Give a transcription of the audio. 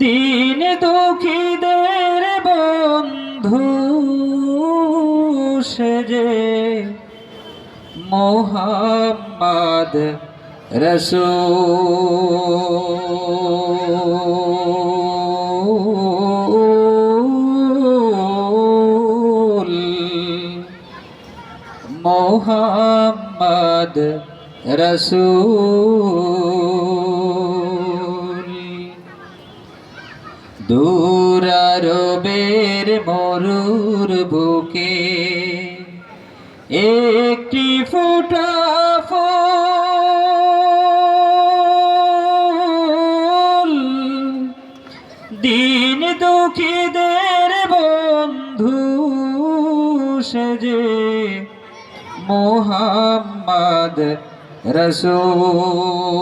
দিন দুঃখীদের বন্ধু সেজে মোহাম্মদ রসো মোহাম্মদ রসুল। দূরারবের মরুর বুকে একটি ফোঁটা ফুল। দিন দুঃখীদের বন্ধু সেজে মোহাম্মদ রসূল।